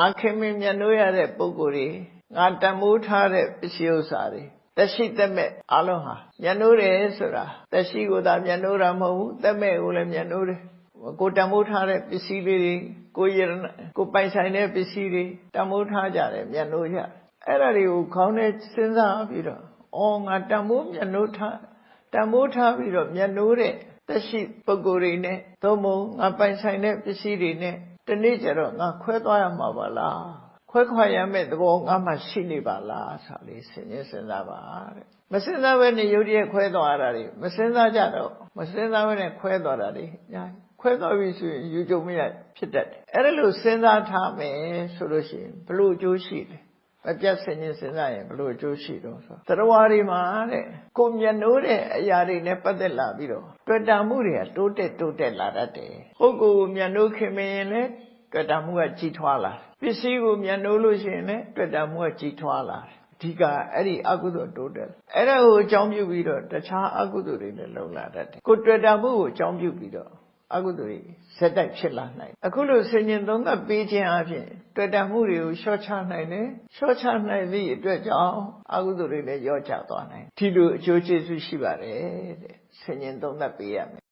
ငါခင်မင်မြတ်လို့ရတဲ့ပုံကိုယ်တွေငါတန်မိုးထားတဲ့ပစ္စည်းဥစ္စာတွေသက်ရှိသက်မဲ့အလုံးဟာမြတ်လို့တယ်ဆိုတာသက်ရှိကိုသာမြတ်လို့တာမဟုတ်ဘူးသက်မဲ့ကိုလည်းမြတ်လို့တယ်ကိုတန်မိုးထားတဲ့ပစ္စည်းလေးတွေကိုရကိုပိုင်ဆိုင်တဲ့ပစ္စည်းတွေတန်မိုးထားကြတယ်မြတ်လို့ကြအဲ့ဒါတွေကိုခေါင်းနဲ့စဉ်းစားပြီးတော့အော်ငါတန်မိုးမြတ်လို့ထားတန်မိုးထားပြီးတော့မြတ်လို့တဲ့သက်ရှိပုဂ္ဂိုလ်တွေနဲ့သို့မဟုတ်ငါပိုင်ဆိုင်တဲ့ပစ္စည်းတွေနဲ့ တနေ့ကျတော့ငါခွဲသွားရမှာပါလားခွဲခွာရမယ့်သဘောငါမှရှိနေပါလားဆိုလေးစဉ်းစဉ်းစားပါတဲ့မစဉ်းစားဘဲနဲ့ယုတ်တရက်ခွဲသွားရတာတွေမစဉ်းစားကြတော့မစဉ်းစားဘဲနဲ့ခွဲသွားတာတွေညာခွဲသွားပြီဆိုရင်ယူကြုံမရဖြစ်တတ်တယ်အဲ့ဒါလို့စဉ်းစားထားမယ်ဆိုလို့ရှိရင်ဘလို့အကျိုးရှိလဲ အပြတ်ဆင်ញင်စဉ်းစားရင်ဘလို့အကျိုးရှိတော့ဆိုသတ္တဝါတွေမှာတဲ့ကိုမျက်နှိုးတဲ့အရာတွေနဲ့ပတ်သက်လာပြီးတော့တွေ့တာမှုတွေကတိုးတက်တိုးတက်လာတတ်တယ်ဟုတ်ကိုမျက်နှိုးခင်မရင်လည်းတွေ့တာမှုကကြီးထွားလာတယ်ပစ္စည်းကိုမျက်နှိုးလို့ရှိရင်လည်းတွေ့တာမှုကကြီးထွားလာတယ်အဓိကအဲ့ဒီအကုသိုလ်တိုးတက်အဲ့ဒါကိုအကြောင်းပြုပြီးတော့တခြားအကုသိုလ်တွေလည်းလုံလာတတ်တယ်ကိုတွေ့တာမှုကိုအကြောင်းပြုပြီးတော့ အကုသိုလ်တွေစက်တိုက်ဖြစ်လာနိုင်အခုလိုဆင်ញင်သုံးသပ်ပေးခြင်းအပြင်တွေ့တာမှုတွေကိုလျှော့ချနိုင်တယ်လျှော့ချနိုင်သည့်အတွက်ကြောင့်အကုသိုလ်တွေလည်းရော့ချသွားနိုင်ဒီလိုအကျိုးကျေးဇူးရှိပါတယ်တဲ့ဆင်ញင်သုံးသပ်ပေးရမယ်